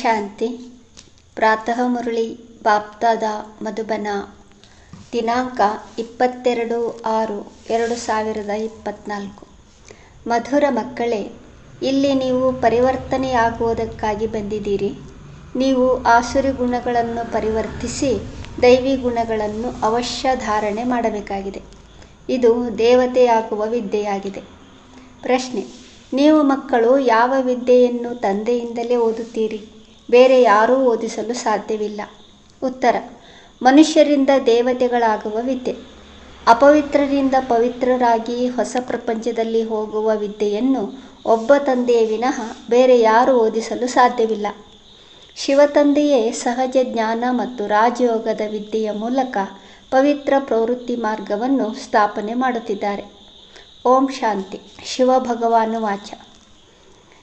ಶಾಂತಿ. ಪ್ರಾತಃ ಮುರಳಿ ಬಾಪ್ತಾದ ಮಧುಬನ. ದಿನಾಂಕ ಇಪ್ಪತ್ತೆರಡು ಆರು ಎರಡು ಸಾವಿರದ ಇಪ್ಪತ್ತ್ನಾಲ್ಕು ಮಧುರ ಮಕ್ಕಳೇ, ಇಲ್ಲಿ ನೀವು ಪರಿವರ್ತನೆಯಾಗುವುದಕ್ಕಾಗಿ ಬಂದಿದ್ದೀರಿ. ನೀವು ಆಸುರಿ ಗುಣಗಳನ್ನು ಪರಿವರ್ತಿಸಿ ದೈವಿ ಗುಣಗಳನ್ನು ಅವಶ್ಯ ಧಾರಣೆ ಮಾಡಬೇಕಾಗಿದೆ. ಇದು ದೇವತೆಯಾಗುವ ವಿದ್ಯೆಯಾಗಿದೆ. ಪ್ರಶ್ನೆ, ನೀವು ಮಕ್ಕಳು ಯಾವ ವಿದ್ಯೆಯನ್ನು ತಂದೆಯಿಂದಲೇ ಓದುತ್ತೀರಿ? ಬೇರೆ ಯಾರೂ ಓದಿಸಲು ಸಾಧ್ಯವಿಲ್ಲ. ಉತ್ತರ, ಮನುಷ್ಯರಿಂದ ದೇವತೆಗಳಾಗುವ ವಿದ್ಯೆ. ಅಪವಿತ್ರರಿಂದ ಪವಿತ್ರರಾಗಿ ಹೊಸ ಪ್ರಪಂಚದಲ್ಲಿ ಹೋಗುವ ವಿದ್ಯೆಯನ್ನು ಒಬ್ಬ ತಂದೆಯ ವಿನಃ ಬೇರೆ ಯಾರು ಓದಿಸಲು ಸಾಧ್ಯವಿಲ್ಲ. ಶಿವತಂದೆಯೇ ಸಹಜ ಜ್ಞಾನ ಮತ್ತು ರಾಜಯೋಗದ ವಿದ್ಯೆಯ ಮೂಲಕ ಪವಿತ್ರ ಪ್ರವೃತ್ತಿ ಮಾರ್ಗವನ್ನು ಸ್ಥಾಪನೆ ಮಾಡುತ್ತಿದ್ದಾರೆ. ಓಂ ಶಾಂತಿ. ಶಿವ ಭಗವಾನು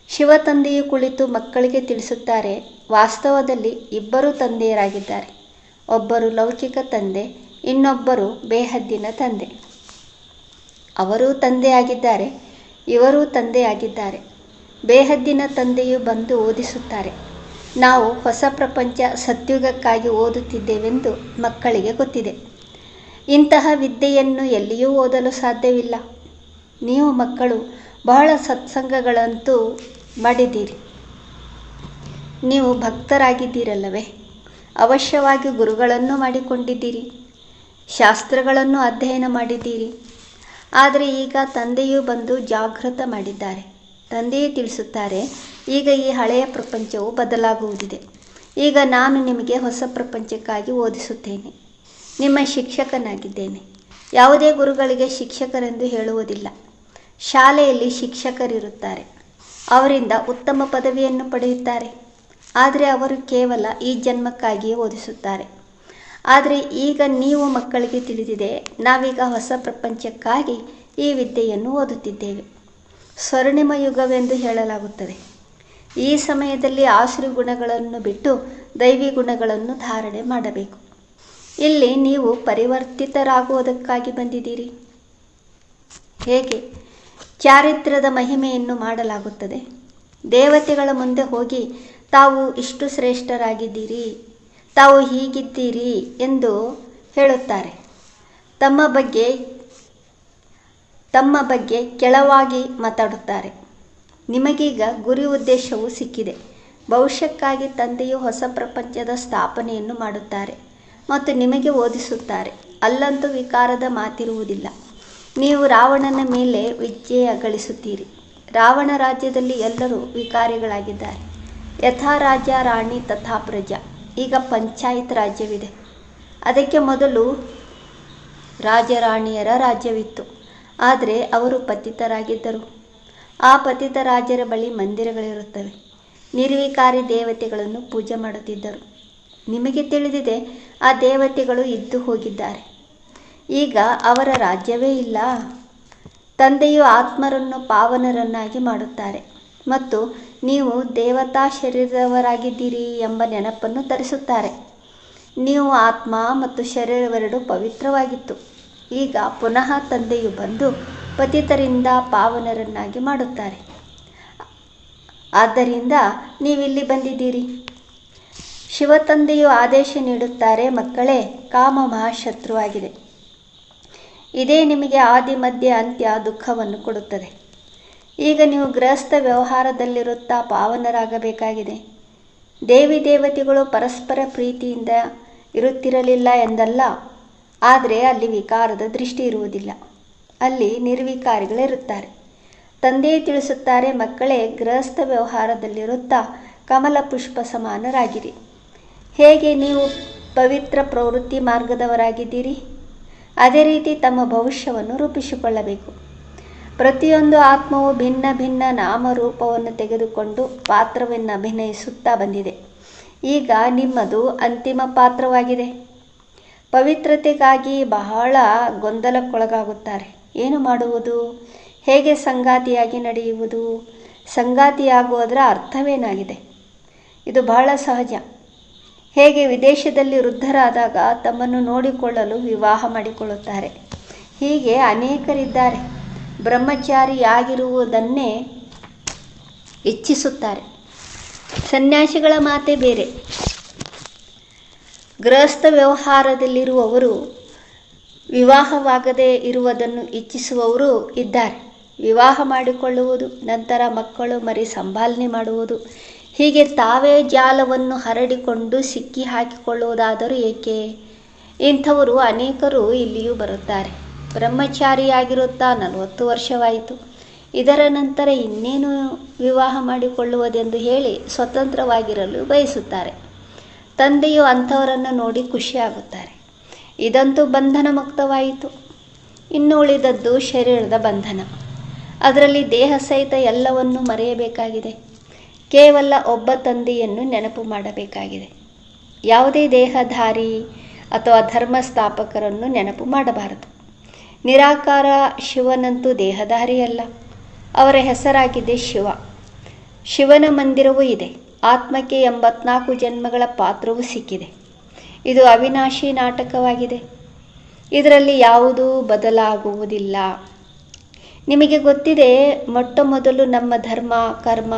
ವಾಚ ಶಿವತಂದೆಯು ಕುಳಿತು ಮಕ್ಕಳಿಗೆ ತಿಳಿಸುತ್ತಾರೆ, ವಾಸ್ತವದಲ್ಲಿ ಇಬ್ಬರು ತಂದೆಯರಾಗಿದ್ದಾರೆ. ಒಬ್ಬರು ಲೌಕಿಕ ತಂದೆ, ಇನ್ನೊಬ್ಬರು ಬೇಹದ್ದಿನ ತಂದೆ. ಅವರೂ ತಂದೆಯಾಗಿದ್ದಾರೆ, ಇವರೂ ತಂದೆಯಾಗಿದ್ದಾರೆ. ಬೇಹದ್ದಿನ ತಂದೆಯು ಬಂದು ಓದಿಸುತ್ತಾರೆ. ನಾವು ಹೊಸ ಪ್ರಪಂಚ ಸತ್ಯುಗಕ್ಕಾಗಿ ಓದುತ್ತಿದ್ದೇವೆಂದು ಮಕ್ಕಳಿಗೆ ಗೊತ್ತಿದೆ. ಇಂತಹ ವಿದ್ಯೆಯನ್ನು ಎಲ್ಲಿಯೂ ಓದಲು ಸಾಧ್ಯವಿಲ್ಲ. ನೀವು ಮಕ್ಕಳು ಬಹಳ ಸತ್ಸಂಗಗಳಂತೂ ಮಾಡಿದ್ದೀರಿ ನೀವು ಭಕ್ತರಾಗಿದ್ದೀರಲ್ಲವೇ? ಅವಶ್ಯವಾಗಿ ಗುರುಗಳನ್ನು ಮಾಡಿಕೊಂಡಿದ್ದೀರಿ. ಶಾಸ್ತ್ರಗಳನ್ನು ಅಧ್ಯಯನ ಮಾಡಿದ್ದೀರಿ. ಆದರೆ ಈಗ ತಂದೆಯೂ ಬಂದು ಜಾಗೃತ ಮಾಡಿದ್ದಾರೆ. ತಂದೆಯೇ ತಿಳಿಸುತ್ತಾರೆ, ಈಗ ಈ ಹಳೆಯ ಪ್ರಪಂಚವು ಬದಲಾಗುವುದಿದೆ. ಈಗ ನಾನು ನಿಮಗೆ ಹೊಸ ಪ್ರಪಂಚಕ್ಕಾಗಿ ಓದಿಸುತ್ತೇನೆ. ನಿಮ್ಮ ಶಿಕ್ಷಕನಾಗಿದ್ದೇನೆ. ಯಾವುದೇ ಗುರುಗಳಿಗೆ ಶಿಕ್ಷಕರೆಂದು ಹೇಳುವುದಿಲ್ಲ. ಶಾಲೆಯಲ್ಲಿ ಶಿಕ್ಷಕರಿರುತ್ತಾರೆ. ಅವರಿಂದ ಉತ್ತಮ ಪದವಿಯನ್ನು ಪಡೆಯುತ್ತಾರೆ. ಆದರೆ ಅವರು ಕೇವಲ ಈ ಜನ್ಮಕ್ಕಾಗಿಯೇ ಓದಿಸುತ್ತಾರೆ. ಆದರೆ ಈಗ ನೀವು ಮಕ್ಕಳಿಗೆ ತಿಳಿದಿದೆ, ನಾವೀಗ ಹೊಸ ಪ್ರಪಂಚಕ್ಕಾಗಿ ಈ ವಿದ್ಯೆಯನ್ನು ಓದುತ್ತಿದ್ದೇವೆ. ಸ್ವರ್ಣಿಮ ಯುಗವೆಂದು ಹೇಳಲಾಗುತ್ತದೆ. ಈ ಸಮಯದಲ್ಲಿ ಆಸುರಿ ಗುಣಗಳನ್ನು ಬಿಟ್ಟು ದೈವಿ ಗುಣಗಳನ್ನು ಧಾರಣೆ ಮಾಡಬೇಕು. ಇಲ್ಲಿ ನೀವು ಪರಿವರ್ತಿತರಾಗುವುದಕ್ಕಾಗಿ ಬಂದಿದ್ದೀರಿ. ಹೇಗೆ? ಚಾರಿತ್ರ್ಯದ ಮಹಿಮೆಯನ್ನು ಮಾಡಲಾಗುತ್ತದೆ. ದೇವತೆಗಳ ಮುಂದೆ ಹೋಗಿ, ತಾವು ಇಷ್ಟು ಶ್ರೇಷ್ಠರಾಗಿದ್ದೀರಿ, ತಾವು ಹೀಗಿದ್ದೀರಿ ಎಂದು ಹೇಳುತ್ತಾರೆ. ತಮ್ಮ ಬಗ್ಗೆ ತಮ್ಮ ಬಗ್ಗೆ ಕೆಳವಾಗಿ ಮಾತಾಡುತ್ತಾರೆ. ನಿಮಗೀಗ ಗುರಿ ಉದ್ದೇಶವು ಸಿಕ್ಕಿದೆ. ಭವಿಷ್ಯಕ್ಕಾಗಿ ತಂದೆಯು ಹೊಸ ಪ್ರಪಂಚದ ಸ್ಥಾಪನೆಯನ್ನು ಮಾಡುತ್ತಾರೆ ಮತ್ತು ನಿಮಗೆ ಓದಿಸುತ್ತಾರೆ. ಅಲ್ಲಂತೂ ವಿಕಾರದ ಮಾತಿರುವುದಿಲ್ಲ. ನೀವು ರಾವಣನ ಮೇಲೆ ವಿಜಯ ಗಳಿಸುತ್ತೀರಿ. ರಾವಣ ರಾಜ್ಯದಲ್ಲಿ ಎಲ್ಲರೂ ವಿಕಾರಿಗಳಾಗಿದ್ದಾರೆ. ಯಥಾ ರಾಜ್ಯ ರಾಣಿ ತಥಾ ಪ್ರಜಾ. ಈಗ ಪಂಚಾಯತ್ ರಾಜ್ಯವಿದೆ. ಅದಕ್ಕೆ ಮೊದಲು ರಾಜರಾಣಿಯರ ರಾಜ್ಯವಿತ್ತು. ಆದರೆ ಅವರು ಪತಿತರಾಗಿದ್ದರು. ಆ ಪತಿತ ರಾಜರ ಬಳಿ ಮಂದಿರಗಳಿರುತ್ತವೆ. ನಿರ್ವಿಕಾರಿ ದೇವತೆಗಳನ್ನು ಪೂಜೆ ಮಾಡುತ್ತಿದ್ದರು. ನಿಮಗೆ ತಿಳಿದಿದೆ, ಆ ದೇವತೆಗಳು ಇದ್ದು ಹೋಗಿದ್ದಾರೆ. ಈಗ ಅವರ ರಾಜ್ಯವೇ ಇಲ್ಲ. ತಂದೆಯು ಆತ್ಮರನ್ನು ಪಾವನರನ್ನಾಗಿ ಮಾಡುತ್ತಾರೆ. ಮತ್ತು ನೀವು ದೇವತಾ ಶರೀರದವರಾಗಿದ್ದೀರಿ ಎಂಬ ನೆನಪನ್ನು ತರಿಸುತ್ತಾರೆ ನೀವು ಆತ್ಮ ಮತ್ತು ಶರೀರವೆರಡು ಪವಿತ್ರವಾಗಿತ್ತು. ಈಗ ಪುನಃ ತಂದೆಯು ಬಂದು ಪತಿತರಿಂದ ಪಾವನರನ್ನಾಗಿ ಮಾಡುತ್ತಾರೆ. ಆದ್ದರಿಂದ ನೀವಿಲ್ಲಿ ಬಂದಿದ್ದೀರಿ. ಶಿವತಂದೆಯು ಆದೇಶ ನೀಡುತ್ತಾರೆ, ಮಕ್ಕಳೇ, ಕಾಮ ಮಹಾಶತ್ರುವಾಗಿದೆ. ಇದೇ ನಿಮಗೆ ಆದಿ ಮಧ್ಯ ಅಂತ್ಯ ದುಃಖವನ್ನು ಕೊಡುತ್ತದೆ. ಈಗ ನೀವು ಗೃಹಸ್ಥ ವ್ಯವಹಾರದಲ್ಲಿರುತ್ತಾ ಪಾವನರಾಗಬೇಕಾಗಿದೆ. ದೇವಿ ದೇವತೆಗಳು ಪರಸ್ಪರ ಪ್ರೀತಿಯಿಂದ ಇರುತ್ತಿರಲಿಲ್ಲ ಎಂದಲ್ಲ, ಆದರೆ ಅಲ್ಲಿ ವಿಕಾರದ ದೃಷ್ಟಿ ಇರುವುದಿಲ್ಲ. ಅಲ್ಲಿ ನಿರ್ವಿಕಾರಿಗಳಿರುತ್ತಾರೆ. ತಂದೆ ತಿಳಿಸುತ್ತಾರೆ, ಮಕ್ಕಳೇ, ಗೃಹಸ್ಥ ವ್ಯವಹಾರದಲ್ಲಿರುತ್ತಾ ಕಮಲ ಪುಷ್ಪ ಸಮಾನರಾಗಿರಿ. ಹೇಗೆ ನೀವು ಪವಿತ್ರ ಪ್ರವೃತ್ತಿ ಮಾರ್ಗದವರಾಗಿದ್ದೀರಿ? ಅದೇ ರೀತಿ ತಮ್ಮ ಭವಿಷ್ಯವನ್ನು ರೂಪಿಸಿಕೊಳ್ಳಬೇಕು. ಪ್ರತಿಯೊಂದು ಆತ್ಮವು ಭಿನ್ನ ಭಿನ್ನ ನಾಮರೂಪವನ್ನು ತೆಗೆದುಕೊಂಡು ಪಾತ್ರವನ್ನು ಅಭಿನಯಿಸುತ್ತಾ ಬಂದಿದೆ. ಈಗ ನಿಮ್ಮದು ಅಂತಿಮ ಪಾತ್ರವಾಗಿದೆ. ಪವಿತ್ರತೆಗಾಗಿ ಬಹಳ ಗೊಂದಲಕ್ಕೊಳಗಾಗುತ್ತಾರೆ. ಏನು ಮಾಡುವುದು? ಹೇಗೆ ಸಂಗಾತಿಯಾಗಿ ನಡೆಯುವುದು? ಸಂಗಾತಿಯಾಗುವುದರ ಅರ್ಥವೇನಾಗಿದೆ? ಇದು ಬಹಳ ಸಹಜ. ಹೇಗೆ ವಿದೇಶದಲ್ಲಿ ವೃದ್ಧರಾದಾಗ ತಮ್ಮನ್ನು ನೋಡಿಕೊಳ್ಳಲು ವಿವಾಹ ಮಾಡಿಕೊಳ್ಳುತ್ತಾರೆ. ಹೀಗೆ ಅನೇಕರಿದ್ದಾರೆ. ಬ್ರಹ್ಮಚಾರಿಯಾಗಿರುವುದನ್ನೇ ಇಚ್ಛಿಸುತ್ತಾರೆ. ಸನ್ಯಾಸಿಗಳ ಮಾತೆ ಬೇರೆ. ಗೃಹಸ್ಥ ವ್ಯವಹಾರದಲ್ಲಿರುವವರು ವಿವಾಹವಾಗದೇ ಇರುವುದನ್ನು ಇಚ್ಛಿಸುವವರು ಇದ್ದಾರೆ. ವಿವಾಹ ಮಾಡಿಕೊಳ್ಳುವುದು, ನಂತರ ಮಕ್ಕಳು ಮರಿ ಸಂಭಾಲನೆ ಮಾಡುವುದು ಹೀಗೆ ತಾವೇ ಜಾಲವನ್ನು ಹರಡಿಕೊಂಡು ಸಿಕ್ಕಿ ಹಾಕಿಕೊಳ್ಳುವುದಾದರೂ ಏಕೆ? ಇಂಥವರು ಅನೇಕರು ಇಲ್ಲಿಯೂ ಬರುತ್ತಾರೆ. ಬ್ರಹ್ಮಚಾರಿಯಾಗಿರುತ್ತಾ ನಲವತ್ತು ವರ್ಷವಾಯಿತು. ಇದರ ನಂತರ ಇನ್ನೇನು ವಿವಾಹ ಮಾಡಿಕೊಳ್ಳುವುದೆಂದು ಹೇಳಿ ಸ್ವತಂತ್ರವಾಗಿರಲು ಬಯಸುತ್ತಾರೆ. ತಂದೆಯು ಅಂಥವರನ್ನು ನೋಡಿ ಖುಷಿಯಾಗುತ್ತಾರೆ. ಇದಂತೂ ಬಂಧನ ಮುಕ್ತವಾಯಿತು. ಇನ್ನು ಉಳಿದದ್ದು ಶರೀರದ ಬಂಧನ. ಅದರಲ್ಲಿ ದೇಹ ಸಹಿತ ಎಲ್ಲವನ್ನೂ ಮರೆಯಬೇಕಾಗಿದೆ. ಕೇವಲ ಒಬ್ಬ ತಂದೆಯನ್ನು ನೆನಪು ಮಾಡಬೇಕಾಗಿದೆ. ಯಾವುದೇ ದೇಹಧಾರಿ ಅಥವಾ ಧರ್ಮ ಸ್ಥಾಪಕರನ್ನು ನೆನಪು ಮಾಡಬಾರದು. ನಿರಾಕಾರ ಶಿವನಂತೂ ದೇಹಧಾರಿಯಲ್ಲ. ಅವರ ಹೆಸರಾಗಿದೆ ಶಿವ. ಶಿವನ ಮಂದಿರವೂ ಇದೆ. ಆತ್ಮಕ್ಕೆ ಎಂಬತ್ನಾಲ್ಕು ಜನ್ಮಗಳ ಪಾತ್ರವೂ ಸಿಕ್ಕಿದೆ. ಇದು ಅವಿನಾಶಿ ನಾಟಕವಾಗಿದೆ. ಇದರಲ್ಲಿ ಯಾವುದೂ ಬದಲಾಗುವುದಿಲ್ಲ. ನಿಮಗೆ ಗೊತ್ತಿದೆ ಮೊಟ್ಟ ಮೊದಲು ನಮ್ಮ ಧರ್ಮ, ಕರ್ಮ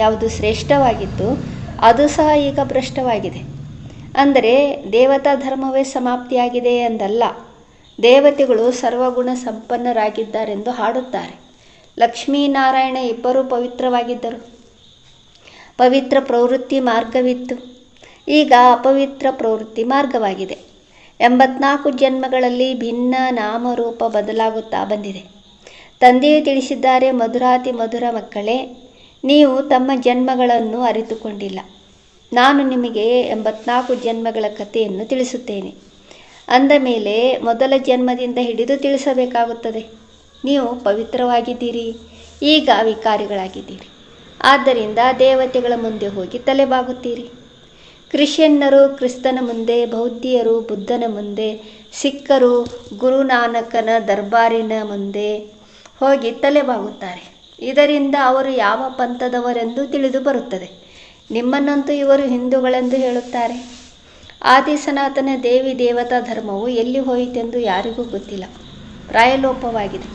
ಯಾವುದು ಶ್ರೇಷ್ಠವಾಗಿತ್ತು, ಅದು ಸಹ ಈಗ ಭ್ರಷ್ಟವಾಗಿದೆ. ಅಂದರೆ, ದೇವತಾ ಧರ್ಮವೇ ಸಮಾಪ್ತಿಯಾಗಿದೆ ಎಂದಲ್ಲ ದೇವತೆಗಳು ಸರ್ವಗುಣ ಸಂಪನ್ನರಾಗಿದ್ದಾರೆಂದು ಹಾಡುತ್ತಾರೆ. ಲಕ್ಷ್ಮೀನಾರಾಯಣ ಇಬ್ಬರೂ ಪವಿತ್ರವಾಗಿದ್ದರು. ಪವಿತ್ರ ಪ್ರವೃತ್ತಿ ಮಾರ್ಗವಿತ್ತು. ಈಗ ಅಪವಿತ್ರ ಪ್ರವೃತ್ತಿ ಮಾರ್ಗವಾಗಿದೆ. ಎಂಬತ್ನಾಲ್ಕು ಜನ್ಮಗಳಲ್ಲಿ ಭಿನ್ನ ನಾಮರೂಪ ಬದಲಾಗುತ್ತಾ ಬಂದಿದೆ. ತಂದೆಯೇ ತಿಳಿಸಿದ್ದಾರೆ, ಮಧುರಾತಿ ಮಧುರ ಮಕ್ಕಳೇ ನೀವು ತಮ್ಮ ಜನ್ಮಗಳನ್ನು ಅರಿತುಕೊಂಡಿಲ್ಲ. ನಾನು ನಿಮಗೆ ಎಂಬತ್ನಾಲ್ಕು ಜನ್ಮಗಳ ಕಥೆಯನ್ನು ತಿಳಿಸುತ್ತೇನೆ. ಅಂದ ಮೇಲೆ ಮೊದಲ ಜನ್ಮದಿಂದ ಹಿಡಿದು ತಿಳಿಸಬೇಕಾಗುತ್ತದೆ. ನೀವು ಪವಿತ್ರವಾಗಿದ್ದೀರಿ, ಈಗ ವಿಕಾರಿಗಳಾಗಿದ್ದೀರಿ ಆದ್ದರಿಂದ ದೇವತೆಗಳ ಮುಂದೆ ಹೋಗಿ ತಲೆಬಾಗುತ್ತೀರಿ. ಕ್ರಿಶ್ಚಿಯನ್ನರು ಕ್ರಿಸ್ತನ ಮುಂದೆ, ಬೌದ್ಧಿಯರು ಬುದ್ಧನ ಮುಂದೆ, ಸಿಖ್ಖರು ಗುರುನಾನಕನ ದರ್ಬಾರಿನ ಮುಂದೆ ಹೋಗಿ ತಲೆಬಾಗುತ್ತಾರೆ. ಇದರಿಂದ ಅವರು ಯಾವ ಪಂಥದವರೆಂದು ತಿಳಿದು ಬರುತ್ತದೆ. ನಿಮ್ಮನ್ನಂತೂ ಇವರು ಹಿಂದೂಗಳೆಂದು ಹೇಳುತ್ತಾರೆ. ಆದಿ ಸನಾತನ ದೇವಿ ದೇವತಾ ಧರ್ಮವು ಎಲ್ಲಿ ಹೋಯಿತೆಂದು ಯಾರಿಗೂ ಗೊತ್ತಿಲ್ಲ. ಪ್ರಾಯಲೋಪವಾಗಿದೆ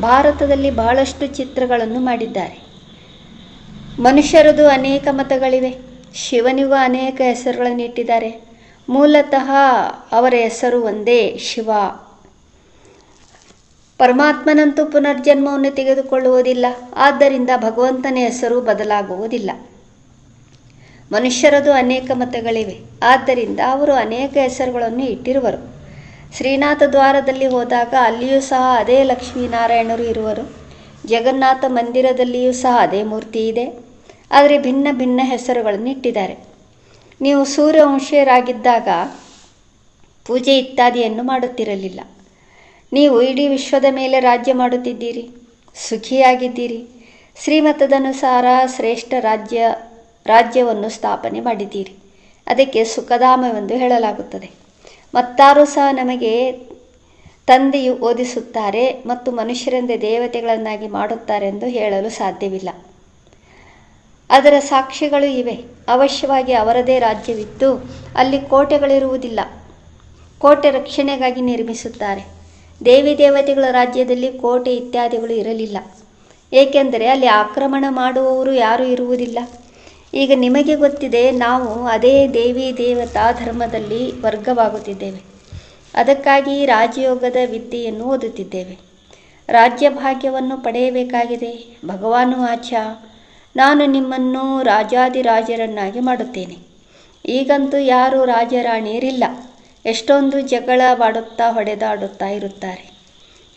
ಭಾರತದಲ್ಲಿ ಬಹಳಷ್ಟು ಚಿತ್ರಗಳನ್ನು ಮಾಡಿದ್ದಾರೆ. ಮನುಷ್ಯರದು ಅನೇಕ ಮತಗಳಿವೆ. ಶಿವನಿಗೂ ಅನೇಕ ಹೆಸರುಗಳನ್ನು ಇಟ್ಟಿದ್ದಾರೆ ಮೂಲತಃ ಅವರ ಹೆಸರು ಒಂದೇ ಶಿವ. ಪರಮಾತ್ಮನಂತೂ ಪುನರ್ಜನ್ಮವನ್ನು ತೆಗೆದುಕೊಳ್ಳುವುದಿಲ್ಲ. ಆದ್ದರಿಂದ ಭಗವಂತನ ಹೆಸರು ಬದಲಾಗುವುದಿಲ್ಲ. ಮನುಷ್ಯರದು ಅನೇಕ ಮತಗಳಿವೆ. ಆದ್ದರಿಂದ ಅವರು ಅನೇಕ ಹೆಸರುಗಳನ್ನು ಇಟ್ಟಿರುವರು. ಶ್ರೀನಾಥ ದ್ವಾರದಲ್ಲಿ ಹೋದಾಗ ಅಲ್ಲಿಯೂ ಸಹ ಅದೇ ಲಕ್ಷ್ಮೀನಾರಾಯಣರು ಇರುವರು. ಜಗನ್ನಾಥ ಮಂದಿರದಲ್ಲಿಯೂ ಸಹ ಅದೇ ಮೂರ್ತಿ ಇದೆ. ಆದರೆ ಭಿನ್ನ ಭಿನ್ನ ಹೆಸರುಗಳನ್ನು ಇಟ್ಟಿದ್ದಾರೆ. ನೀವು ಸೂರ್ಯವಂಶೀಯರಾಗಿದ್ದಾಗ ಪೂಜೆ ಇತ್ಯಾದಿಯನ್ನು ಮಾಡುತ್ತಿರಲಿಲ್ಲ. ನೀವು ಇಡೀ ವಿಶ್ವದ ಮೇಲೆ ರಾಜ್ಯ ಮಾಡುತ್ತಿದ್ದೀರಿ, ಸುಖಿಯಾಗಿದ್ದೀರಿ. ಶ್ರೀಮತದನುಸಾರ ಶ್ರೇಷ್ಠ ರಾಜ್ಯ, ರಾಜ್ಯವನ್ನು ಸ್ಥಾಪನೆ ಮಾಡಿದ್ದೀರಿ. ಅದಕ್ಕೆ ಸುಖಧಾಮವೆಂದು ಹೇಳಲಾಗುತ್ತದೆ. ಮತ್ತಾರು ಸಹ ನಮಗೆ ತಂದೆಯು ಓದಿಸುತ್ತಾರೆ ಮತ್ತು ಮನುಷ್ಯರಿಂದ ದೇವತೆಗಳನ್ನಾಗಿ ಮಾಡುತ್ತಾರೆ ಎಂದು ಹೇಳಲು ಸಾಧ್ಯವಿಲ್ಲ. ಅದರ ಸಾಕ್ಷಿಗಳು ಇವೆ. ಅವಶ್ಯವಾಗಿ ಅವರದೇ ರಾಜ್ಯವಿತ್ತು ಅಲ್ಲಿ ಕೋಟೆಗಳಿರುವುದಿಲ್ಲ. ಕೋಟೆ ರಕ್ಷಣೆಗಾಗಿ ನಿರ್ಮಿಸುತ್ತಾರೆ. ದೇವಿ ದೇವತೆಗಳ ರಾಜ್ಯದಲ್ಲಿ ಕೋಟೆ ಇತ್ಯಾದಿಗಳು ಇರಲಿಲ್ಲ. ಏಕೆಂದರೆ ಅಲ್ಲಿ ಆಕ್ರಮಣ ಮಾಡುವವರು ಯಾರೂ ಇರುವುದಿಲ್ಲ. ಈಗ ನಿಮಗೆ ಗೊತ್ತಿದೆ, ನಾವು ಅದೇ ದೇವಿ ದೇವತಾ ಧರ್ಮದಲ್ಲಿ ವರ್ಗವಾಗುತ್ತಿದ್ದೇವೆ. ಅದಕ್ಕಾಗಿ ರಾಜಯೋಗದ ವಿದ್ಯೆಯನ್ನು ಓದುತ್ತಿದ್ದೇವೆ. ರಾಜ್ಯ ಭಾಗ್ಯವನ್ನು ಪಡೆಯಬೇಕಾಗಿದೆ. ಭಗವಾನು ಆಚ ನಾನು ನಿಮ್ಮನ್ನು ರಾಜಾದಿರಾಜರನ್ನಾಗಿ ಮಾಡುತ್ತೇನೆ. ಈಗಂತೂ ಯಾರೂ ರಾಜರಾಣಿಯರಿಲ್ಲ. ಎಷ್ಟೊಂದು ಜಗಳವಾಡುತ್ತಾ ಹೊಡೆದಾಡುತ್ತಾ ಇರುತ್ತಾರೆ.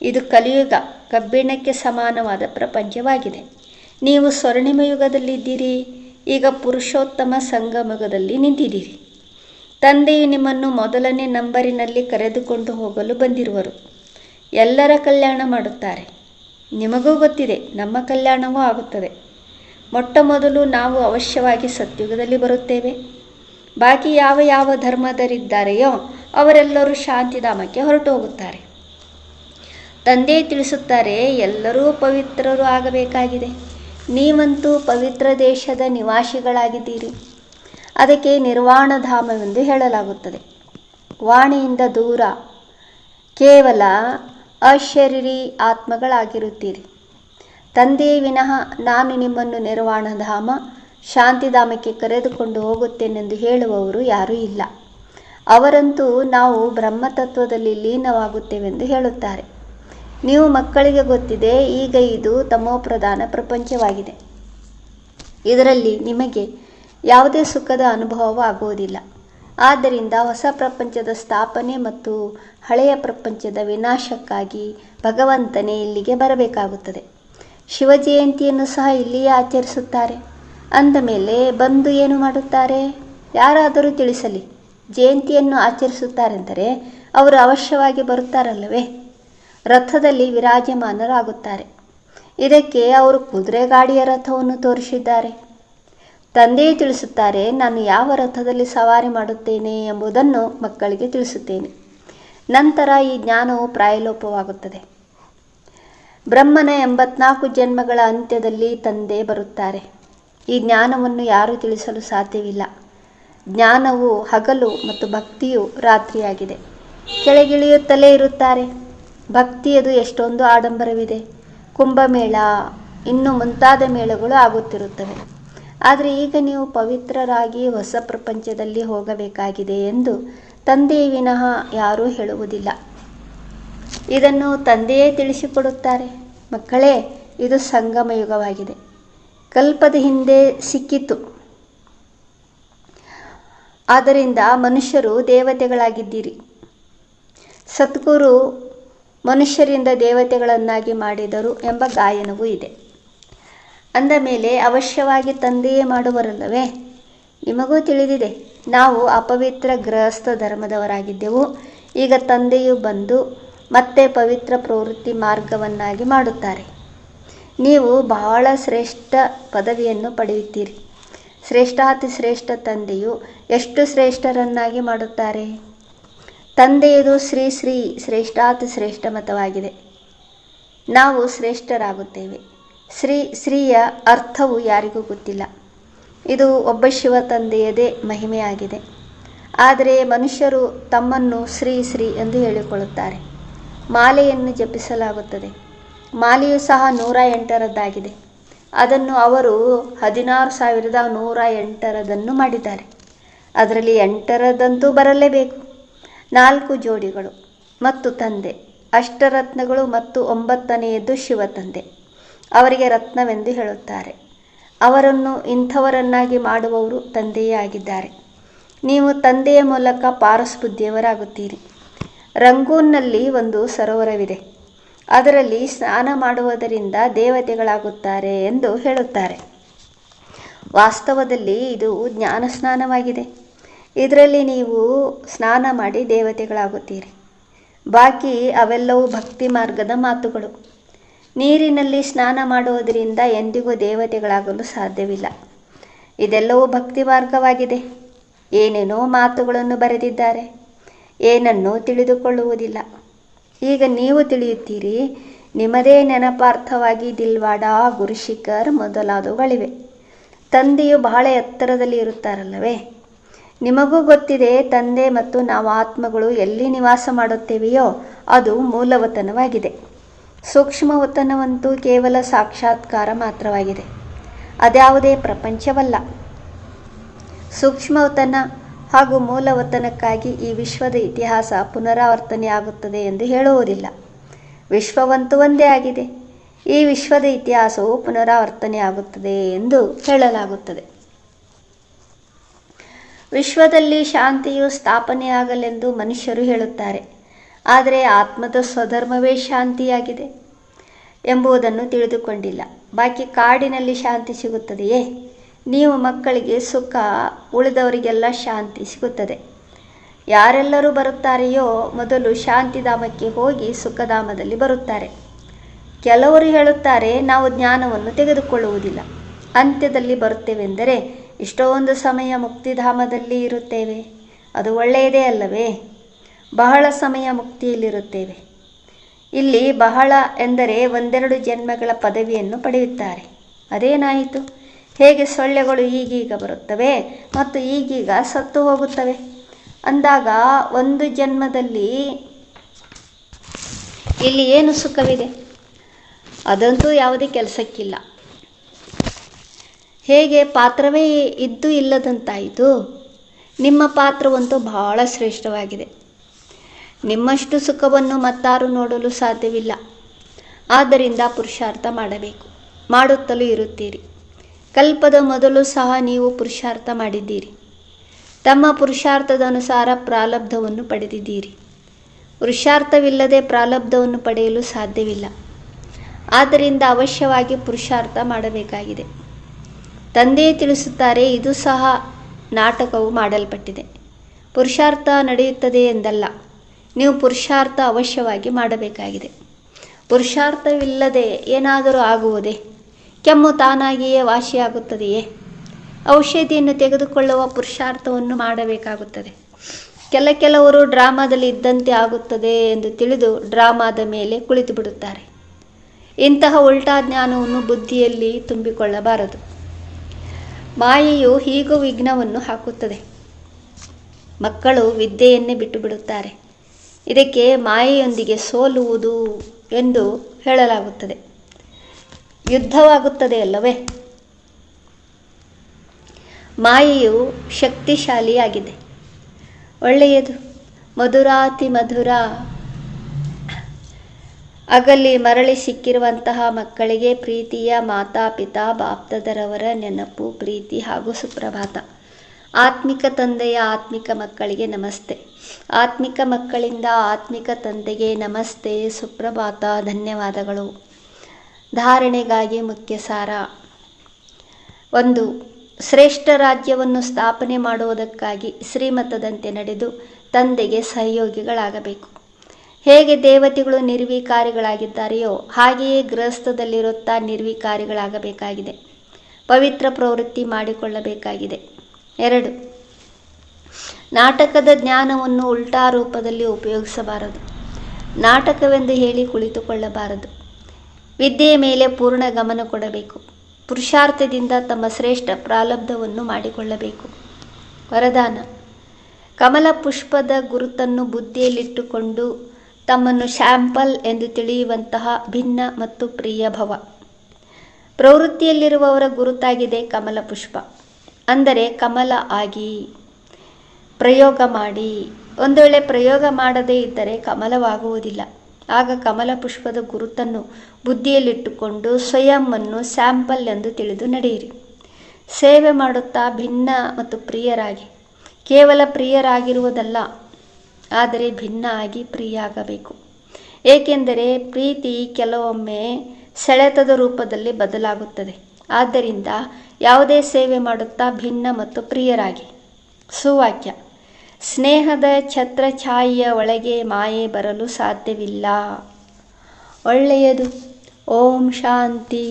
ಇದು ಕಲಿಯುಗ ಕಬ್ಬಿಣಕ್ಕೆ ಸಮಾನವಾದ ಪ್ರಪಂಚವಾಗಿದೆ. ನೀವು ಸ್ವರ್ಣಿಮ ಯುಗದಲ್ಲಿದ್ದೀರಿ ಈಗ ಪುರುಷೋತ್ತಮ ಸಂಗಮಗದಲ್ಲಿ ನಿಂತಿದ್ದೀರಿ. ತಂದೆಯು ನಿಮ್ಮನ್ನು ಮೊದಲನೇ ನಂಬರಿನಲ್ಲಿ ಕರೆದುಕೊಂಡು ಹೋಗಲು ಬಂದಿರುವರು. ಎಲ್ಲರ ಕಲ್ಯಾಣ ಮಾಡುತ್ತಾರೆ. ನಿಮಗೂ ಗೊತ್ತಿದೆ, ನಮ್ಮ ಕಲ್ಯಾಣವೂ ಆಗುತ್ತದೆ. ಮೊಟ್ಟ ಮೊದಲು ನಾವು ಅವಶ್ಯವಾಗಿ ಸತ್ಯುಗದಲ್ಲಿ ಬರುತ್ತೇವೆ. ಬಾಕಿ ಯಾವ ಯಾವ ಧರ್ಮದರಿದ್ದಾರೆಯೋ ಅವರೆಲ್ಲರೂ ಶಾಂತಿಧಾಮಕ್ಕೆ ಹೊರಟು ಹೋಗುತ್ತಾರೆ ತಂದೆ ತಿಳಿಸುತ್ತಾರೆ, ಎಲ್ಲರೂ ಪವಿತ್ರರು ಆಗಬೇಕಾಗಿದೆ. ನೀವಂತೂ ಪವಿತ್ರ ದೇಶದ ನಿವಾಸಿಗಳಾಗಿದ್ದೀರಿ. ಅದಕ್ಕೆ ನಿರ್ವಾಣಧಾಮವೆಂದು ಹೇಳಲಾಗುತ್ತದೆ. ವಾಣಿಯಿಂದ ದೂರ, ಕೇವಲ ಅಶರೀರಿ ಆತ್ಮಗಳಾಗಿರುತ್ತೀರಿ. ತಂದೆ ವಿನಃ ನಾನು ನಿಮ್ಮನ್ನು ನಿರ್ವಾಣಧಾಮ ಶಾಂತಿಧಾಮಕ್ಕೆ ಕರೆದುಕೊಂಡು ಹೋಗುತ್ತೇನೆಂದು ಹೇಳುವವರು ಯಾರೂ ಇಲ್ಲ. ಅವರಂತೂ ನಾವು ಬ್ರಹ್ಮತತ್ವದಲ್ಲಿ ಲೀನವಾಗುತ್ತೇವೆಂದು ಹೇಳುತ್ತಾರೆ. ನೀವು ಮಕ್ಕಳಿಗೆ ಗೊತ್ತಿದೆ, ಈಗ ಇದು ತಮೋಪ್ರಧಾನ ಪ್ರಪಂಚವಾಗಿದೆ. ಇದರಲ್ಲಿ ನಿಮಗೆ ಯಾವುದೇ ಸುಖದ ಅನುಭವವಾಗುವುದಿಲ್ಲ ಆದ್ದರಿಂದ ಹೊಸ ಪ್ರಪಂಚದ ಸ್ಥಾಪನೆ ಮತ್ತು ಹಳೆಯ ಪ್ರಪಂಚದ ವಿನಾಶಕ್ಕಾಗಿ ಭಗವಂತನೇ ಇಲ್ಲಿಗೆ ಬರಬೇಕಾಗುತ್ತದೆ. ಶಿವಜಯಂತಿಯನ್ನು ಸಹ ಇಲ್ಲಿಯೇ ಆಚರಿಸುತ್ತಾರೆ. ಅಂದ ಮೇಲೆ ಬಂದು ಏನು ಮಾಡುತ್ತಾರೆ? ಯಾರಾದರೂ ತಿಳಿಸಲಿ, ಜಯಂತಿಯನ್ನು ಆಚರಿಸುತ್ತಾರೆಂದರೆ ಅವರು ಅವಶ್ಯವಾಗಿ ಬರುತ್ತಾರಲ್ಲವೇ? ರಥದಲ್ಲಿ ವಿರಾಜಮಾನರಾಗುತ್ತಾರೆ. ಇದಕ್ಕೆ ಅವರು ಕುದುರೆ ಗಾಡಿಯ ರಥವನ್ನು ತೋರಿಸಿದ್ದಾರೆ. ತಂದೆಯೇ ತಿಳಿಸುತ್ತಾರೆ, ನಾನು ಯಾವ ರಥದಲ್ಲಿ ಸವಾರಿ ಮಾಡುತ್ತೇನೆ ಎಂಬುದನ್ನು ಮಕ್ಕಳಿಗೆ ತಿಳಿಸುತ್ತೇನೆ. ನಂತರ ಈ ಜ್ಞಾನವು ಪ್ರಾಯಲೋಪವಾಗುತ್ತದೆ. ಬ್ರಹ್ಮನ ಎಂಬತ್ನಾಲ್ಕು ಜನ್ಮಗಳ ಅಂತ್ಯದಲ್ಲಿ ತಂದೆ ಬರುತ್ತಾರೆ. ಈ ಜ್ಞಾನವನ್ನು ಯಾರೂ ತಿಳಿಸಲು ಸಾಧ್ಯವಿಲ್ಲ. ಜ್ಞಾನವು ಹಗಲು ಮತ್ತು ಭಕ್ತಿಯು ರಾತ್ರಿಯಾಗಿದೆ. ಕೆಳಗಿಳಿಯುತ್ತಲೇ ಇರುತ್ತಾರೆ. ಭಕ್ತಿಯದು ಎಷ್ಟೊಂದು ಆಡಂಬರವಿದೆ. ಕುಂಭಮೇಳ, ಇನ್ನು ಮುಂತಾದ ಮೇಳಗಳು ಆಗುತ್ತಿರುತ್ತವೆ. ಆದರೆ ಈಗ ನೀವು ಪವಿತ್ರರಾಗಿ ಹೊಸ ಪ್ರಪಂಚದಲ್ಲಿ ಹೋಗಬೇಕಾಗಿದೆ ಎಂದು ತಂದೆಯ ವಿನಃ ಯಾರೂ ಹೇಳುವುದಿಲ್ಲ. ಇದನ್ನು ತಂದೆಯೇ ತಿಳಿಸಿಕೊಡುತ್ತಾರೆ. ಮಕ್ಕಳೇ, ಇದು ಸಂಗಮ ಯುಗವಾಗಿದೆ ಕಲ್ಪದ ಹಿಂದೆ ಸಿಕ್ಕಿತು. ಆದ್ದರಿಂದ ಮನುಷ್ಯರು ದೇವತೆಗಳಾಗಿದ್ದೀರಿ. ಸದ್ಗುರು ಮನುಷ್ಯರಿಂದ ದೇವತೆಗಳನ್ನಾಗಿ ಮಾಡಿದರು ಎಂಬ ಗಾಯನವೂ ಇದೆ. ಅಂದ ಮೇಲೆ ಅವಶ್ಯವಾಗಿ ತಂದೆಯೇ ಮಾಡುವರಲ್ಲವೇ? ನಿಮಗೂ ತಿಳಿದಿದೆ, ನಾವು ಅಪವಿತ್ರ ಗೃಹಸ್ಥ ಧರ್ಮದವರಾಗಿದ್ದೆವು. ಈಗ ತಂದೆಯು ಬಂದು ಮತ್ತೆ ಪವಿತ್ರ ಪ್ರವೃತ್ತಿ ಮಾರ್ಗವನ್ನಾಗಿ ಮಾಡುತ್ತಾರೆ. ನೀವು ಬಹಳ ಶ್ರೇಷ್ಠ ಪದವಿಯನ್ನು ಪಡೆಯುತ್ತೀರಿ. ಶ್ರೇಷ್ಠಾತಿ ಶ್ರೇಷ್ಠ ತಂದೆಯು ಎಷ್ಟು ಶ್ರೇಷ್ಠರನ್ನಾಗಿ ಮಾಡುತ್ತಾರೆ? ತಂದೆಯದು ಶ್ರೀ ಶ್ರೀ ಶ್ರೇಷ್ಠಾತಿ ಶ್ರೇಷ್ಠ ಮತವಾಗಿದೆ. ನಾವು ಶ್ರೇಷ್ಠರಾಗುತ್ತೇವೆ. ಶ್ರೀ ಶ್ರೀಯ ಅರ್ಥವು ಯಾರಿಗೂ ಗೊತ್ತಿಲ್ಲ. ಇದು ಒಬ್ಬ ಶಿವ ತಂದೆಯದೇ ಮಹಿಮೆಯಾಗಿದೆ. ಆದರೆ ಮನುಷ್ಯರು ತಮ್ಮನ್ನು ಶ್ರೀ ಶ್ರೀ ಎಂದು ಹೇಳಿಕೊಳ್ಳುತ್ತಾರೆ. ಮಾಲೆಯನ್ನು ಜಪಿಸಲಾಗುತ್ತದೆ. ಮಾಲೆಯು ಸಹ ನೂರ ಎಂಟರದ್ದಾಗಿದೆ. ಅದನ್ನು ಅವರು ಹದಿನಾರು ಸಾವಿರದ ನೂರ ಎಂಟರದನ್ನು ಮಾಡಿದ್ದಾರೆ. ಅದರಲ್ಲಿ ಎಂಟರದಂತೂ ಬರಲೇಬೇಕು. ನಾಲ್ಕು ಜೋಡಿಗಳು ಮತ್ತು ತಂದೆ, ಅಷ್ಟರತ್ನಗಳು ಮತ್ತು ಒಂಬತ್ತನೆಯದ್ದು ಶಿವ ತಂದೆ ಅವರಿಗೆ ರತ್ನವೆಂದು ಹೇಳುತ್ತಾರೆ. ಅವರನ್ನು ಇಂಥವರನ್ನಾಗಿ ಮಾಡುವವರು ತಂದೆಯೇ ಆಗಿದ್ದಾರೆ. ನೀವು ತಂದೆಯ ಮೂಲಕ ಪಾರಸ್ಬುದ್ಧಿಯವರಾಗುತ್ತೀರಿ ರಂಗೂನ್ನಲ್ಲಿ ಒಂದು ಸರೋವರವಿದೆ. ಅದರಲ್ಲಿ ಸ್ನಾನ ಮಾಡುವುದರಿಂದ ದೇವತೆಗಳಾಗುತ್ತಾರೆ ಎಂದು ಹೇಳುತ್ತಾರೆ. ವಾಸ್ತವದಲ್ಲಿ ಇದು ಜ್ಞಾನ ಸ್ನಾನವಾಗಿದೆ. ಇದರಲ್ಲಿ ನೀವು ಸ್ನಾನ ಮಾಡಿ ದೇವತೆಗಳಾಗುತ್ತೀರಿ. ಬಾಕಿ ಅವೆಲ್ಲವೂ ಭಕ್ತಿ ಮಾರ್ಗದ ಮಾತುಗಳು. ನೀರಿನಲ್ಲಿ ಸ್ನಾನ ಮಾಡುವುದರಿಂದ ಎಂದಿಗೂ ದೇವತೆಗಳಾಗಲು ಸಾಧ್ಯವಿಲ್ಲ. ಇದೆಲ್ಲವೂ ಭಕ್ತಿ ಮಾರ್ಗವಾಗಿದೆ. ಏನೇನೋ ಮಾತುಗಳನ್ನು ಬರೆದಿದ್ದಾರೆ. ಏನನ್ನೂ ತಿಳಿದುಕೊಳ್ಳುವುದಿಲ್ಲ. ಈಗ ನೀವು ತಿಳಿಯುತ್ತೀರಿ, ನಿಮ್ಮದೇ ನೆನಪಾರ್ಥವಾಗಿ ದಿಲ್ವಾಡ, ಗುರುಶಿಖರ್ ಮೊದಲಾದವುಗಳಿವೆ. ತಂದೆಯು ಬಹಳ ಎತ್ತರದಲ್ಲಿ ಇರುತ್ತಾರಲ್ಲವೇ? ನಿಮಗೂ ಗೊತ್ತಿದೆ, ತಂದೆ ಮತ್ತು ನಾವು ಆತ್ಮಗಳು ಎಲ್ಲಿ ನಿವಾಸ ಮಾಡುತ್ತೇವೆಯೋ ಅದು ಮೂಲವತನವಾಗಿದೆ. ಸೂಕ್ಷ್ಮವತನವಂತೂ ಕೇವಲ ಸಾಕ್ಷಾತ್ಕಾರ ಮಾತ್ರವಾಗಿದೆ. ಅದ್ಯಾವುದೇ ಪ್ರಪಂಚವಲ್ಲ. ಸೂಕ್ಷ್ಮವತನ ಹಾಗೂ ಮೂಲವತನಕ್ಕಾಗಿ ಈ ವಿಶ್ವದ ಇತಿಹಾಸ ಪುನರಾವರ್ತನೆಯಾಗುತ್ತದೆ ಎಂದು ಹೇಳುವುದಿಲ್ಲ. ವಿಶ್ವವಂತೂ ಒಂದೇ ಆಗಿದೆ. ಈ ವಿಶ್ವದ ಇತಿಹಾಸವು ಪುನರಾವರ್ತನೆಯಾಗುತ್ತದೆ ಎಂದು ಹೇಳಲಾಗುತ್ತದೆ. ವಿಶ್ವದಲ್ಲಿ ಶಾಂತಿಯು ಸ್ಥಾಪನೆಯಾಗಲೆಂದು ಮನುಷ್ಯರು ಹೇಳುತ್ತಾರೆ. ಆದರೆ ಆತ್ಮದ ಸ್ವಧರ್ಮವೇ ಶಾಂತಿಯಾಗಿದೆ ಎಂಬುದನ್ನು ತಿಳಿದುಕೊಂಡಿಲ್ಲ. ಬಾಕಿ ಕಾಡಿನಲ್ಲಿ ಶಾಂತಿ ಸಿಗುತ್ತದೆಯೇ? ನೀವು ಮಕ್ಕಳಿಗೆ ಸುಖ, ಉಳಿದವರಿಗೆಲ್ಲ ಶಾಂತಿ ಸಿಗುತ್ತದೆ. ಯಾರೆಲ್ಲರೂ ಬರುತ್ತಾರೆಯೋ ಮೊದಲು ಶಾಂತಿಧಾಮಕ್ಕೆ ಹೋಗಿ ಸುಖಧಾಮದಲ್ಲಿ ಬರುತ್ತಾರೆ. ಕೆಲವರು ಹೇಳುತ್ತಾರೆ, ನಾವು ಜ್ಞಾನವನ್ನು ತೆಗೆದುಕೊಳ್ಳುವುದಿಲ್ಲ. ಅಂತ್ಯದಲ್ಲಿ ಬರುತ್ತೇವೆಂದರೆ, ಇಷ್ಟೊಂದು ಸಮಯ ಮುಕ್ತಿಧಾಮದಲ್ಲಿ ಇರುತ್ತೇವೆ. ಅದು ಒಳ್ಳೆಯದೇ ಅಲ್ಲವೇ? ಬಹಳ ಸಮಯ ಮುಕ್ತಿಯಲ್ಲಿರುತ್ತೇವೆ. ಇಲ್ಲಿ ಬಹಳ ಎಂದರೆ ಒಂದೆರಡು ಜನ್ಮಗಳ ಪದವಿಯನ್ನು ಪಡೆಯುತ್ತಾರೆ. ಅದೇನಾಯಿತು? ಹೇಗೆ ಸೊಳ್ಳೆಗಳು ಈಗೀಗ ಬರುತ್ತವೆ ಮತ್ತು ಈಗೀಗ ಸತ್ತು ಹೋಗುತ್ತವೆ? ಅಂದಾಗ ಒಂದು ಜನ್ಮದಲ್ಲಿ ಇಲ್ಲಿ ಏನು ಸುಖವಿದೆ? ಅದಂತೂ ಯಾವುದೇ ಕೆಲಸಕ್ಕಿಲ್ಲ. ಹೇಗೆ ಪಾತ್ರವೇ ಇದ್ದು ಇಲ್ಲದಂತಾಯಿತು. ನಿಮ್ಮ ಪಾತ್ರವಂತೂ ಬಹಳ ಶ್ರೇಷ್ಠವಾಗಿದೆ. ನಿಮ್ಮಷ್ಟು ಸುಖವನ್ನು ಮತ್ತಾರು ನೋಡಲು ಸಾಧ್ಯವಿಲ್ಲ. ಆದ್ದರಿಂದ ಪುರುಷಾರ್ಥ ಮಾಡಬೇಕು. ಮಾಡುತ್ತಲೂ ಇರುತ್ತೀರಿ. ಕಲ್ಪದ ಮೊದಲು ಸಹ ನೀವು ಪುರುಷಾರ್ಥ ಮಾಡಿದ್ದೀರಿ. ತಮ್ಮ ಪುರುಷಾರ್ಥದ ಅನುಸಾರ ಪ್ರಾಲಬ್ಧವನ್ನು ಪಡೆದಿದ್ದೀರಿ. ಪುರುಷಾರ್ಥವಿಲ್ಲದೆ ಪ್ರಾಲಬ್ಧವನ್ನು ಪಡೆಯಲು ಸಾಧ್ಯವಿಲ್ಲ. ಆದ್ದರಿಂದ ಅವಶ್ಯವಾಗಿ ಪುರುಷಾರ್ಥ ಮಾಡಬೇಕಾಗಿದೆ. ತಂದೆ ತಿಳಿಸುತ್ತಾರೆ, ಇದು ಸಹ ನಾಟಕವು ಮಾಡಲ್ಪಟ್ಟಿದೆ. ಪುರುಷಾರ್ಥ ನಡೆಯುತ್ತದೆ ಎಂದಲ್ಲ, ನೀವು ಪುರುಷಾರ್ಥ ಅವಶ್ಯವಾಗಿ ಮಾಡಬೇಕಾಗಿದೆ. ಪುರುಷಾರ್ಥವಿಲ್ಲದೆ ಏನಾದರೂ ಆಗುವುದೇ? ಕೆಮ್ಮು ತಾನಾಗಿಯೇ ವಾಸಿಯಾಗುತ್ತದೆಯೇ? ಔಷಧಿಯನ್ನು ತೆಗೆದುಕೊಳ್ಳುವ ಪುರುಷಾರ್ಥವನ್ನು ಮಾಡಬೇಕಾಗುತ್ತದೆ. ಕೆಲ ಕೆಲವರು ಡ್ರಾಮಾದಲ್ಲಿ ಇದ್ದಂತೆ ಆಗುತ್ತದೆ ಎಂದು ತಿಳಿದು ಡ್ರಾಮಾದ ಮೇಲೆ ಕುಳಿತು ಬಿಡುತ್ತಾರೆ. ಇಂತಹ ಉಲ್ಟಾ ಜ್ಞಾನವನ್ನು ಬುದ್ಧಿಯಲ್ಲಿ ತುಂಬಿಕೊಳ್ಳಬಾರದು. ಮಾಯೆಯು ಹೀಗೂ ವಿಘ್ನವನ್ನು ಹಾಕುತ್ತದೆ. ಮಕ್ಕಳು ವಿದ್ಯೆಯನ್ನೇ ಬಿಟ್ಟು ಬಿಡುತ್ತಾರೆ ಇದಕ್ಕೆ ಮಾಯೆಯೊಂದಿಗೆ ಸೋಲುವುದು ಎಂದು ಹೇಳಲಾಗುತ್ತದೆ. ಯುದ್ಧವಾಗುತ್ತದೆ ಅಲ್ಲವೇ? ಮಾಯೆಯು ಶಕ್ತಿಶಾಲಿಯಾಗಿದೆ. ಒಳ್ಳೆಯದು. ಮಧುರಾತಿ ಮಧುರ. ಅಗಲಿ ಮರಳಿ ಸಿಕ್ಕಿರುವಂತಹ ಮಕ್ಕಳಿಗೆ ಪ್ರೀತಿಯ ಮಾತಾಪಿತಾ ಬಾಪ್ತದರವರ ನೆನಪು, ಪ್ರೀತಿ ಹಾಗೂ ಸುಪ್ರಭಾತ. ಆತ್ಮಿಕ ತಂದೆಯ ಆತ್ಮಿಕ ಮಕ್ಕಳಿಗೆ ನಮಸ್ತೆ. ಆತ್ಮಿಕ ಮಕ್ಕಳಿಂದ ಆತ್ಮಿಕ ತಂದೆಗೆ ನಮಸ್ತೆ, ಸುಪ್ರಭಾತ, ಧನ್ಯವಾದಗಳು. ಧಾರಣೆಗಾಗಿ ಮುಖ್ಯ ಸಾರ ಒಂದು, ಶ್ರೇಷ್ಠ ರಾಜ್ಯವನ್ನು ಸ್ಥಾಪನೆ ಮಾಡುವುದಕ್ಕಾಗಿ ಶ್ರೀಮತದಂತೆ ನಡೆದು ತಂದೆಗೆ ಸಹಯೋಗಿಗಳಾಗಬೇಕು. ಹೇಗೆ ದೇವತೆಗಳು ನಿರ್ವಿಕಾರಿಗಳಾಗಿದ್ದಾರೆಯೋ ಹಾಗೆಯೇ ಗೃಹಸ್ಥದಲ್ಲಿರುತ್ತಾ ನಿರ್ವಿಕಾರಿಗಳಾಗಬೇಕಾಗಿದೆ. ಪವಿತ್ರ ಪ್ರವೃತ್ತಿ ಮಾಡಿಕೊಳ್ಳಬೇಕಾಗಿದೆ. ಎರಡು, ನಾಟಕದ ಜ್ಞಾನವನ್ನು ಉಲ್ಟಾ ರೂಪದಲ್ಲಿ ಉಪಯೋಗಿಸಬಾರದು. ನಾಟಕವೆಂದು ಹೇಳಿ ಕುಳಿತುಕೊಳ್ಳಬಾರದು. ವಿದ್ಯೆಯ ಮೇಲೆ ಪೂರ್ಣ ಗಮನ ಕೊಡಬೇಕು. ಪುರುಷಾರ್ಥದಿಂದ ತಮ್ಮ ಶ್ರೇಷ್ಠ ಪ್ರಾಲಬ್ಧವನ್ನು ಮಾಡಿಕೊಳ್ಳಬೇಕು. ವರದಾನ. ಕಮಲ ಪುಷ್ಪದ ಗುರುತನ್ನು ಬುದ್ಧಿಯಲ್ಲಿಟ್ಟುಕೊಂಡು ತಮ್ಮನ್ನು ಶ್ಯಾಂಪಲ್ ಎಂದು ತಿಳಿಯುವಂತಹ ಭಿನ್ನ ಮತ್ತು ಪ್ರಿಯ ಭವ. ಪ್ರವೃತ್ತಿಯಲ್ಲಿರುವವರ ಗುರುತಾಗಿದೆ ಕಮಲ ಪುಷ್ಪ. ಅಂದರೆ ಕಮಲ ಆಗಿ ಪ್ರಯೋಗ ಮಾಡಿ. ಒಂದು ವೇಳೆ ಪ್ರಯೋಗ ಮಾಡದೇ ಇದ್ದರೆ ಕಮಲವಾಗುವುದಿಲ್ಲ. ಆಗ ಕಮಲ ಪುಷ್ಪದ ಗುರುತನ್ನು ಬುದ್ಧಿಯಲ್ಲಿಟ್ಟುಕೊಂಡು ಸ್ವಯಂವನ್ನು ಸ್ಯಾಂಪಲ್ ಎಂದು ತಿಳಿದು ನಡೆಯಿರಿ. ಸೇವೆ ಮಾಡುತ್ತಾ ಭಿನ್ನ ಮತ್ತು ಪ್ರಿಯರಾಗಿ. ಕೇವಲ ಪ್ರಿಯರಾಗಿರುವುದಲ್ಲ, ಆದರೆ ಭಿನ್ನ ಆಗಿ ಪ್ರಿಯಾಗಬೇಕು. ಏಕೆಂದರೆ ಪ್ರೀತಿ ಕೆಲವೊಮ್ಮೆ ಸೆಳೆತದ ರೂಪದಲ್ಲಿ ಬದಲಾಗುತ್ತದೆ. ಆದ್ದರಿಂದ ಯಾವುದೇ ಸೇವೆ ಮಾಡುತ್ತಾ ಭಿನ್ನ ಮತ್ತು ಪ್ರಿಯರಾಗಿ. ಸುವಾಕ್ಯ. ಸ್ನೇಹದ ಛತ್ರಛಾಯೆಯ ಒಳಗೆ ಮಾಯೆ ಬರಲು ಸಾಧ್ಯವಿಲ್ಲ. ಒಳ್ಳೆಯದು. ಓಂ ಶಾಂತಿ.